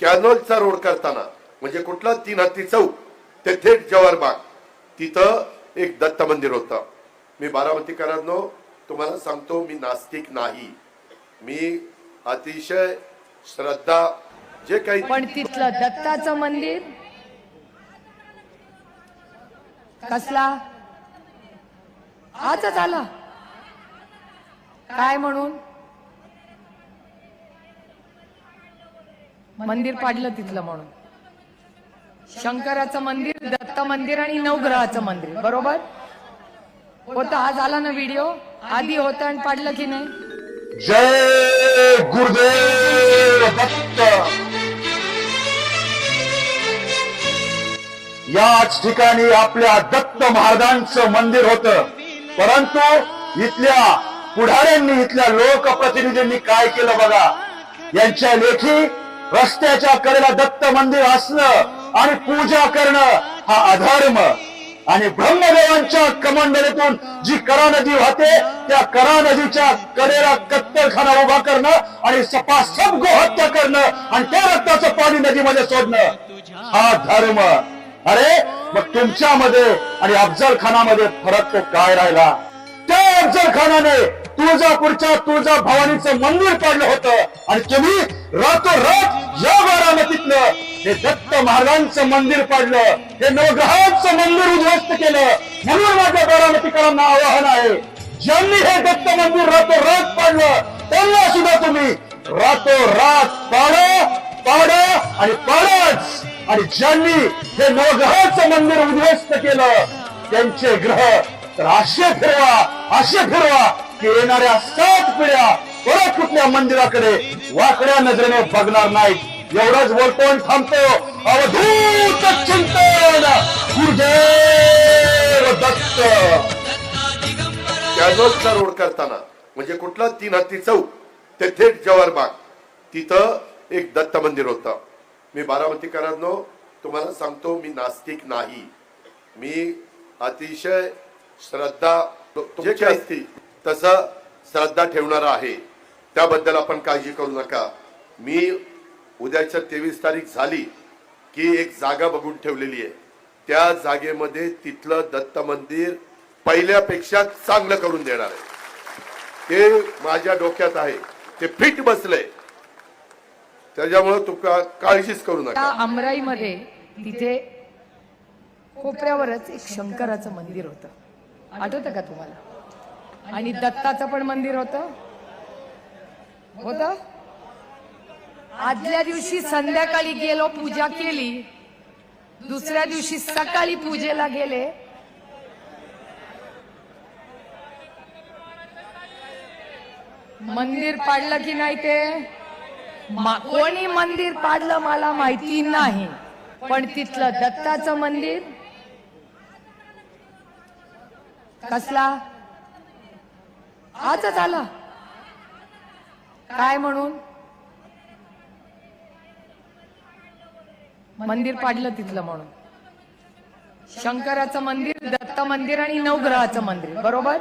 कॅनोलचा road करताना म्हणजे कुठला तीन हत्ती चौक ते थेट जवाहर बाग तिथं एक दत्त मंदिर होतं. मी बारामतीकरांनो तुम्हाला सांगतो मी नास्तिक नाही. मी अतिशय श्रद्धा जे काही पण तिथलं दत्ताचं मंदिर? कसला? आजच आला. काय म्हणून? मंदिर पाडलं तिथलं म्हणून. शंकराचं मंदिर दत्त मंदिर आणि नवग्रहाचं मंदिर बरोबर? होता हा झाला ना व्हिडिओ? आधी होता आणि पाडलं की नाही? जय गुरुदेव दत्त! याच ठिकाणी आपल्या दत्त महाराजांचं मंदिर होत. परंतु इथल्या पुढाऱ्यांनी इथल्या लोकप्रतिनिधींनी काय केलं बघा? यांच्या लेखी रस्त्याच्या कडेला दत्त मंदिर असणं आणि पूजा करणं हा अधर्म. आणि ब्रह्मदेवांच्या कमंडलीतून जी करा नदी वाहते त्या करा नदीच्या कडेला कत्तलखाना उभा करणं आणि सपासप गोहत्या करणं आणि त्या रक्ताचं पाणी नदीमध्ये सोडणं हा धर्म. अरे मग तुमच्यामध्ये आणि अफजल खानामध्ये फरक तो काय राहिला? त्या अफजल खानाने तुळजापूरच्या तुळजा भवानीचं मंदिर पडलं होतं. आणि तुम्ही रातोरात या बारामतीतलं हे दत्त महाराजांचं मंदिर पाडलं. हे नवग्रहांचं मंदिर उद्ध्वस्त केलं. म्हणून माझ्या बारामतीकरांना आवाहन आहे ज्यांनी हे दत्त मंदिर रातोरात पाडलं त्यांना सुद्धा तुम्ही रातोरात पाडा पाडा आणि पाडाच. आणि ज्यांनी हे नवग्रहाचं मंदिर उद्ध्वस्त केलं त्यांचे ग्रह तर असे फिरवा असे फिरवा. की येणाऱ्या सात पिढ्या परत कुठल्या मंदिराकडे वाकड्या नजरेने बघणार नाहीत. एवढंच बोलतो थांबतो. अवधूत चिंतन. गुरुदेव दत्त. कॅनोलचा रोड करताना म्हणजे कुठला तीन हत्ती चौक ते थेट जवाहर बाग. तिथं एक दत्त मंदिर होतं. मी बारामतीकरांनो तुम्हाला सांगतो मी नास्तिक नाही. मी अतिशय श्रद्धा जे असती तसं श्रद्धा ठेवणारा आहे. त्याबद्दल आपण काळजी करू नका. मी उद्याच्या तेवीस तारीख झाली की एक जागा बघून ठेवलेली आहे. त्या जागेमध्ये तिथलं दत्त मंदिर पहिल्यापेक्षा चांगलं करून देणार आहे. ते माझ्या डोक्यात आहे. ते फिट बसलंय. त्याच्यामुळे तुका काळजीच करू नका. अमराईमध्ये तिथे कोपऱ्यावरच एक शंकराचं मंदिर होतं. आठवतं का तुम्हाला? आणि दत्ताचं पण मंदिर होतं? होत? आदल्या दिवशी संध्याकाळी गेलो पूजा केली. दुसऱ्या दिवशी सकाळी पूजेला गेले. मंदिर पाडलं की नाही ते? कोणी मंदिर पाडलं मला माहिती नाही. पण तिथलं दत्ताचं मंदिर? कसला? आजच आला. काय म्हणून? मंदिर पाडलं तिथलं म्हणून. शंकराचं मंदिर दत्त मंदिर आणि नवग्रहाचं मंदिर बरोबर?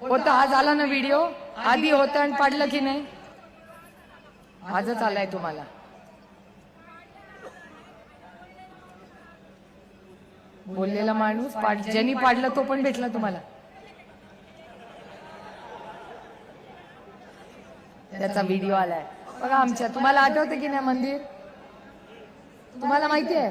होता आज आला ना व्हिडिओ आधी होता आणि पाडलं की नाही? आजच आलाय तुम्हाला. बोललेला माणूस पाड ज्यांनी पाडलं तो पण भेटला तुम्हाला. त्याचा व्हिडिओ आलाय. बघा आमच्या तुम्हाला आठवतं की नाही मंदिर? तुम्हाला माहिती आहे?